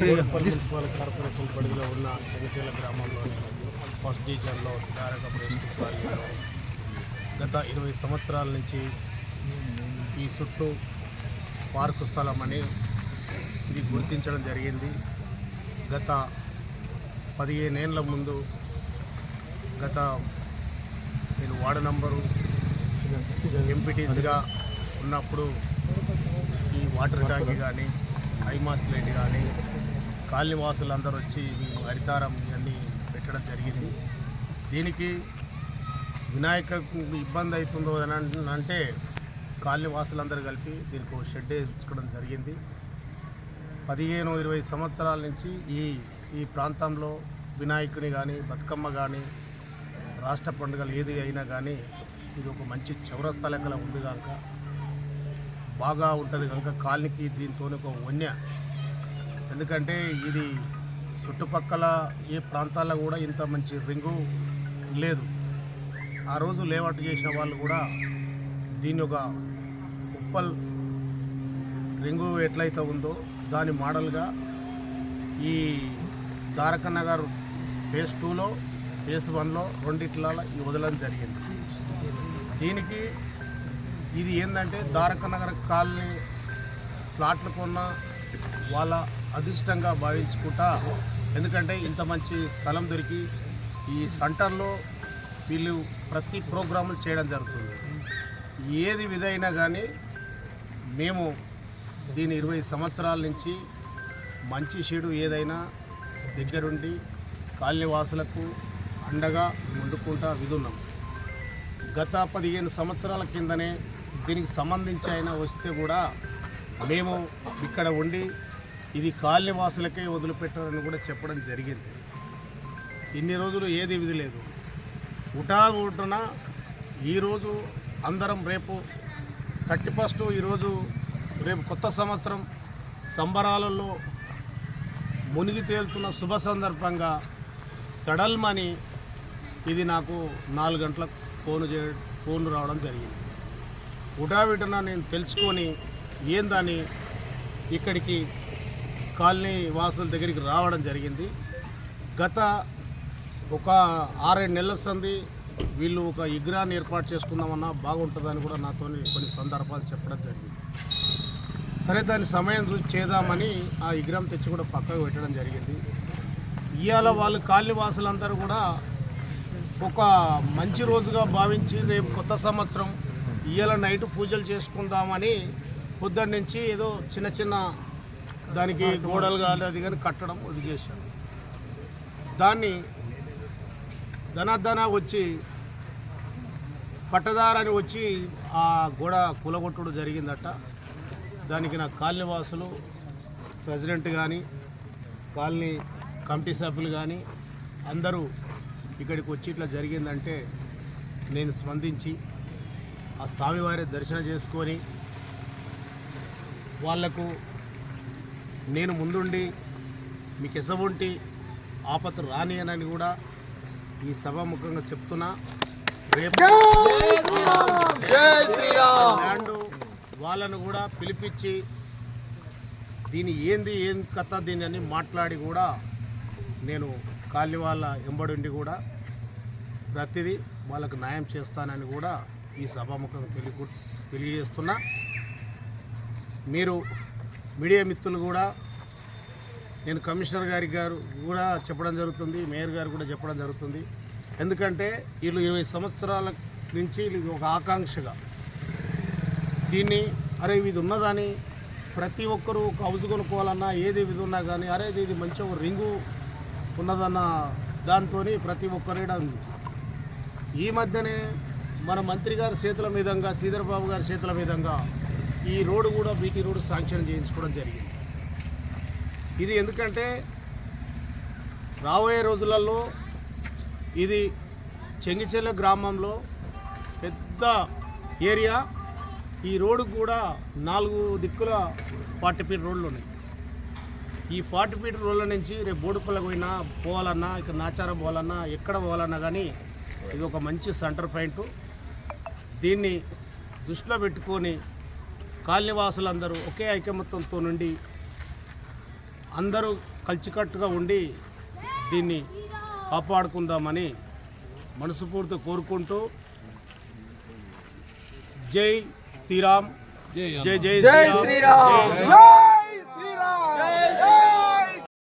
Municipal corporation పరిధిలో ఉన్న చెంగిచెల్ల గ్రామంలోని ఫస్ట్ డివిజన్లో తారక ప్రెస్ గత ఇరవై సంవత్సరాల నుంచి ఈ చుట్టూ పార్కు స్థలం అని ఇది గుర్తించడం జరిగింది. గత పదిహేనేళ్ళ ముందు గత నేను వార్డు నంబరు ఎంపీటీసీగా ఉన్నప్పుడు ఈ వాటర్ ట్యాంక్ కానీ హైమాస్ లైట్ కానీ కాలనీవాసులందరూ వచ్చి ఈ హరితారం ఇవన్నీ పెట్టడం జరిగింది. దీనికి వినాయకకు ఇబ్బంది అవుతుందో అని అంటే కాలనీవాసులందరూ కలిపి దీనికి ఒక షెడ్ వేయించుకోవడం జరిగింది. పదిహేను ఇరవై సంవత్సరాల నుంచి ఈ ఈ ప్రాంతంలో వినాయకుని కానీ బతుకమ్మ కానీ రాష్ట్ర పండుగలు ఏది అయినా కానీ ఇది ఒక మంచి చౌరస్తా లెక్కల ఉంది కనుక బాగా ఉంటుంది కనుక కాలనీకి దీంతో ఒక వన్య ఎందుకంటే ఇది చుట్టుపక్కల ఏ ప్రాంతాల్లో కూడా ఇంత మంచి రింగు లేదు. ఆ రోజు లేఅవుట్ చేసిన వాళ్ళు కూడా దీని ఒక ఉప్పల్ రింగు ఎట్లయితే ఉందో దాని మోడల్గా ఈ దారక నగర్ ఫేజ్ టూలో ఫేస్ వన్లో రెండిట్ల ఈ వదలడం జరిగింది. దీనికి ఇది ఏంటంటే ద్వారక నగర్ కాలనీ ప్లాట్లు కొన్న వాళ్ళ అదృష్టంగా భావించుకుంటా. ఎందుకంటే ఇంత మంచి స్థలం దొరికి ఈ సెంటర్లో వీళ్ళు ప్రతి ప్రోగ్రాములు చేయడం జరుగుతుంది. ఏది విధైనా కానీ మేము దీని ఇరవై సంవత్సరాల నుంచి మంచి చెడు ఏదైనా దగ్గరుండి కాలనీవాసులకు అండగా వండుకుంటా విధున్నాం. గత పదిహేను సంవత్సరాల కిందనే దీనికి సంబంధించి అయినా వస్తే కూడా మేము ఇక్కడ ఉండి ఇది కాలనీవాసులకే వదిలిపెట్టారని కూడా చెప్పడం జరిగింది. ఇన్ని రోజులు ఏది విధి లేదు. ఉటా ఈరోజు అందరం రేపు థర్టీ ఫస్ట్ ఈరోజు రేపు కొత్త సంవత్సరం సంబరాలలో మునిగి తేలుతున్న శుభ సందర్భంగా సడల్మని ఇది నాకు నాలుగు గంటలకు ఫోన్ చే ఫోన్ రావడం జరిగింది. ఉటావిటన నేను తెలుసుకొని ఏందని ఇక్కడికి కాలనీ వాసుల దగ్గరికి రావడం జరిగింది. గత ఒక ఆరేడు నెలల సంది వీళ్ళు ఒక విగ్రహాన్ని ఏర్పాటు చేసుకుందామన్నా బాగుంటుందని కూడా నాతో కొన్ని సందర్భాలు చెప్పడం జరిగింది. సరే దాని సమయం చూసి చేద్దామని ఆ విగ్రహం తెచ్చి కూడా పక్కకు పెట్టడం జరిగింది. ఇవాళ వాళ్ళు కాలనీ వాసులందరూ కూడా ఒక మంచి రోజుగా భావించి రేపు కొత్త సంవత్సరం ఇవాళ నైట్ పూజలు చేసుకుందామని పొద్దున్న నుంచి ఏదో చిన్న చిన్న దానికి గోడలు కానీ అది కానీ కట్టడం అది చేశాను. దాన్ని ధనాధన వచ్చి పట్టదారని వచ్చి ఆ గోడ కూలగొట్టుడు జరిగిందట. దానికి నా కాలనీవాసులు ప్రెసిడెంట్ కానీ కాలనీ కమిటీ సభ్యులు కానీ అందరూ ఇక్కడికి వచ్చి ఇట్లా జరిగిందంటే నేను స్పందించి ఆ స్వామివారి దర్శనం చేసుకొని వాళ్ళకు నేను ముందుండి మీకు ఎసవంటి ఆపత్తు రానియనని కూడా ఈ సభాముఖంగా చెప్తున్నా. రేపు ల్యాండ్ వాళ్ళను కూడా పిలిపించి దీని ఏంది ఏం కథ దీని అని మాట్లాడి కూడా నేను కాలి వాళ్ళ ఎంబడుండి కూడా ప్రతిదీ వాళ్ళకు న్యాయం చేస్తానని కూడా ఈ సభాముఖంగా తెలియ తెలియజేస్తున్నా. మీరు మీడియా మిత్రులు కూడా నేను కమిషనర్ గారి గారు కూడా చెప్పడం జరుగుతుంది మేయర్ గారు కూడా చెప్పడం జరుగుతుంది ఎందుకంటే వీళ్ళు ఇరవై సంవత్సరాల నుంచి ఒక ఆకాంక్షగా దీన్ని అరే ఇది ఉన్నదని ప్రతి ఒక్కరూ ఒక హౌస్ కొనుక్కోవాలన్నా ఏది ఇది ఉన్నా కానీ అరే ఇది మంచి ఒక రింగు ఉన్నదన్న దాంతో ప్రతి ఒక్కరు ఉంది. ఈ మధ్యనే మన మంత్రి గారి చేతుల మీదంగా శ్రీధర్ బాబు గారి చేతుల మీదంగా ఈ రోడ్డు కూడా బీటీ రోడ్డు శాంక్షన్ చేయించుకోవడం జరిగింది. ఇది ఎందుకంటే రాబోయే రోజులలో ఇది చెంగిచెల్ల గ్రామంలో పెద్ద ఏరియా. ఈ రోడ్డు కూడా నాలుగు దిక్కుల ఫార్టీ ఫీట్ రోడ్లు ఉన్నాయి. ఈ ఫార్టీ ఫీట్ రోడ్ల నుంచి రేపు బోడుపల్లి పోయినా పోవాలన్నా ఇక్కడ నాచారం పోవాలన్నా ఎక్కడ పోవాలన్నా కానీ ఇది ఒక మంచి సెంటర్ పాయింట్. దీన్ని దృష్టిలో పెట్టుకొని కాలనీవాసులందరూ ఒకే ఐకమత్యంతో నుండి అందరూ కలిసికట్టుగా ఉండి దీన్ని కాపాడుకుందామని మనసుపూర్తి కోరుకుంటూ జై శ్రీరామ్. జై జై జై శ్రీరామ్.